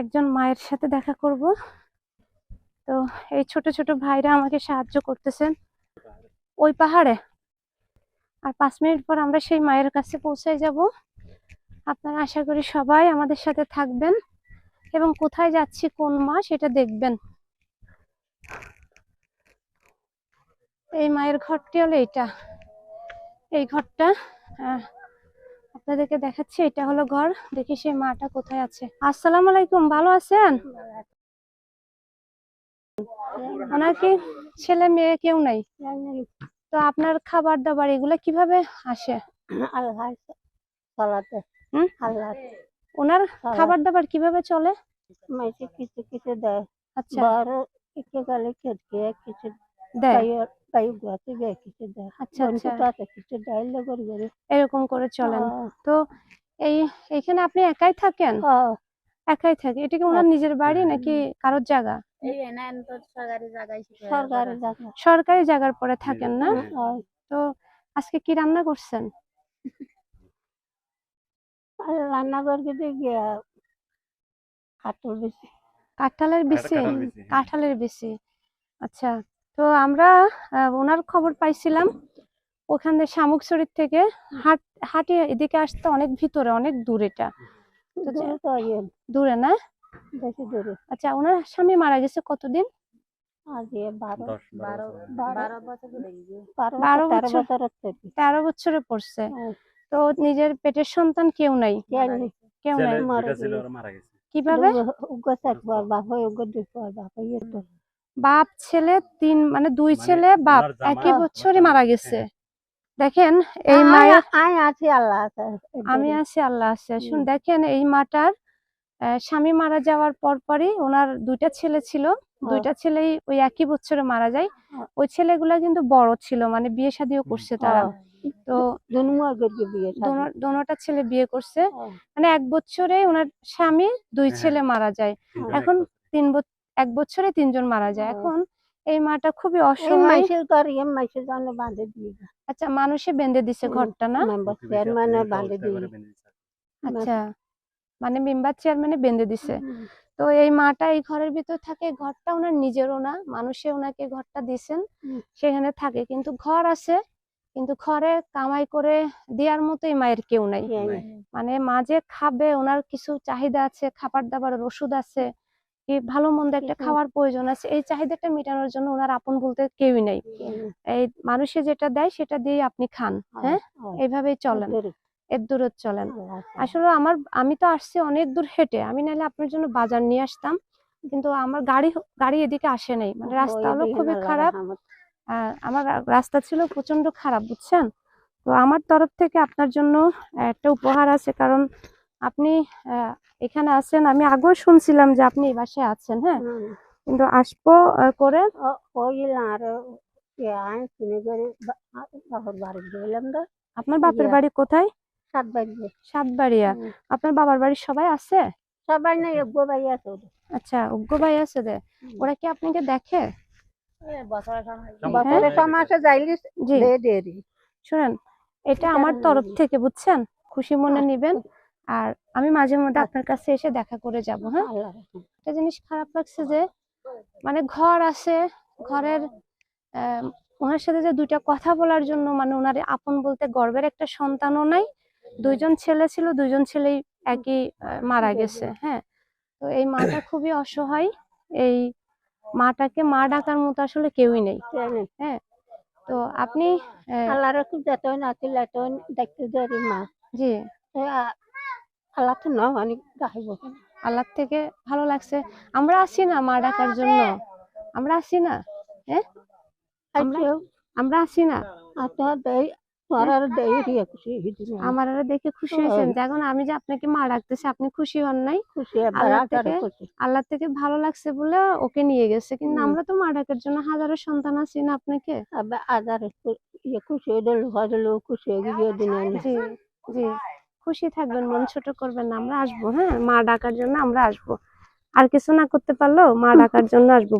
একজন মায়ের সাথে দেখা করব। তো এই ছোট ছোট ভাইরা আমাকে সাহায্য করতেছেন। ওই পাহাড়ে। আর পাঁচ মিনিট পর আমরা সেই মায়ের কাছে পৌঁছে যাব। আপনারা আশা করি সবাই আমাদের সাথে থাকবেন এবং কোথায় যাচ্ছি, কোন মা সেটা দেখবেন। এই মায়ের ঘরটি হলো এইটা। এই ঘরটা আপনাদেরকে দেখাচ্ছি এটা হলো ঘর। দেখি সেই মাটা কোথায় আছে। আসসালামু আলাইকুম ভালো আছেন? ওনার কি ছেলে মেয়ে কেউ নাই? তো আপনার খাবার দাবার এগুলো কীভাবে আসে? ওনার খাবার দাবার কীভাবে চলে? কিছু কিছু দেয়। আচ্ছা। কিছু দেয়। কিছু দেয়। আচ্ছা আচ্ছা। কিছু লগর করে। এরকম করে চলেন। তো এই এখানে আপনি একাই থাকেন? একাই থাকে? এটা কি ওনার নিজের বাড়ি নাকি কারোর জায়গা? সরকারি জায়গার পরে থাকেন না? হ্যাঁ। তো আজকে কি রান্না করছেন? আর রান্না করতে গিয়া কাটল বেশি। কাঁঠালের বিচি কাঁঠালের হ্যাঁ। বিচি আচ্ছা। তো আমরা আহ, ওনার খবর পাইছিলাম ওখান শামুক শরীর থেকে। হাট হাটে এদিকে আসতে অনেক ভিতরে অনেক দূর এটা। দূরে না? বেশি দূরে। আচ্ছা ওনার স্বামী মারা গেছে কতদিন? তেরো বছর। পড়ছে। তো নিজের পেটের সন্তান কেউ নাই? কেউ নাই। কীভাবে? বাপ ছেলে তিন মানে দুই মানে ছেলে বাপ একই বছরই মারা গেছে। দেখেন এই মায়ের আছি আল্লাহ আছে আমি আছি আল্লাহ আছে শুন দেখেন এই মাটার স্বামী মারা যাওয়ার পর পরই ওনার দুইটা ছেলে ছিল। দুইটা ছেলেই ওই একই বছরে মারা যায়। ওই ছেলেগুলা কিন্তু বড় ছিল মানে বিয়ে শাদিও করছে তারা। তো দোনোটা ছেলে বিয়ে করছে। মানে এক বছরে ওনার স্বামী দুই হ্যাঁ। ছেলে মারা যায়। এখন তিন বছর এক বছরে তিনজন মারা যায়। এখন এই মাটা খুবই। আচ্ছা মানুষে বেঁধে দিছে ঘরটা না। আচ্ছা মানে মেম্বার চেয়ারম্যানে বেঁধে দিছে। তো এই মাটা এই ঘরের ভিতর থাকে ঘরটা ওনার নিজেরও না মানুষে ওনাকে ঘরটা দিছেন সেখানে থাকে কিন্তু ঘর আছে কিন্তু ঘরে কামাই করে দেওয়ার মতো এই মায়ের কেউ নাই। মানে মাঝে খাবে ওনার কিছু চাহিদা আছে খাবার দাবারের ওষুধ আছে কি ভালো মন্দ একটা খাওয়ার প্রয়োজন আছে এই চাহিদাটা মেটানোর জন্য ওনার আপন বলতে কেউই নাই। এই মানুষে যেটা দেয় সেটা দিয়ে আপনি খান হ্যাঁ হ্যাঁ। এইভাবেই চলেন এর দূরত চলেন। আসলে আমার আমি তো আসছি অনেক দূর হেঁটে আমি নাহলে আপনার জন্য বাজার নিয়ে আসতাম কিন্তু আমার গাড়ি গাড়ি এদিকে আসে নাই মানে রাস্তা হলো খুবই খারাপ। আমার রাস্তা ছিল প্রচণ্ড খারাপ বুঝছেন? তো আমার তরফ থেকে আপনার জন্য একটা উপহার আছে কারণ আপনি আহ, এখানে আছেন। আমি আগেও শুনছিলাম যে আপনি এই বাসায় আছেন হ্যাঁ? কিন্তু আসব করে আপনার বাপের বাড়ি কোথায়? সাতবাড়িয়া। আপনার বাবার বাড়ির সবাই আছে? সবাই না এগো ভাই আছে আচ্ছা উগ্র ভাই আছে দে। ওরা কি আপনাকে দেখে? হ্যাঁ? শুনেন এটা আমার তরফ থেকে বুঝছেন? খুশি মনে আচ্ছা। নিবেন। আর আমি মাঝে মধ্যে আচ্ছা। আপনার কাছে এসে দেখা করে যাব হ্যাঁ? একটা জিনিস খারাপ লাগছে যে মানে ঘর আছে ঘরের ওনার সাথে যে দুইটা কথা বলার জন্য মানে ওনার আপন বলতে গর্বের একটা সন্তানও নাই দুইজন ছেলে ছিল দুইজন ছেলেই একই মারা গেছে হ্যাঁ? তো এই মাটা খুবই অসহায় এই মাটাকে মা ডাকার মতো আসলে কেউই নেই হ্যাঁ? তো আপনি আহ, আল্লাহর খুব যতন এতন দেখতে মা। জি। আল্লাহ ন অনেক গাইব আল্লাহ থেকে ভালো লাগছে। আমরা আছি না মা ডাকার জন্য। আমরা আছি না হ্যাঁ? আমরা- আছি না। খুশি হিদিন আমার আর দেখে খুশি হয়েছেন। এখন আমি যে আপনাকে মা ডাকতেছি আপনি খুশি হন নাই। খুশি এবার আল্লাহ থেকে- ভালো লাগছে বলে ওকে নিয়ে গেছে। কিন্তু আমরা তো মা ডাকার জন্য হাজারো সন্তান আছি না আপনাকে? ইয়ে খুশি হয়ে দিল হয়ে খুশি হয়ে গিয়ে দিন। জি জি। খুশি থাকবেন, মন ছোট করবেন না, আমরা আসব হ্যাঁ? মা ডাকার জন্য আমরা আসব। আর কিছু না করতে পারলেও মা ডাকার জন্য আসব।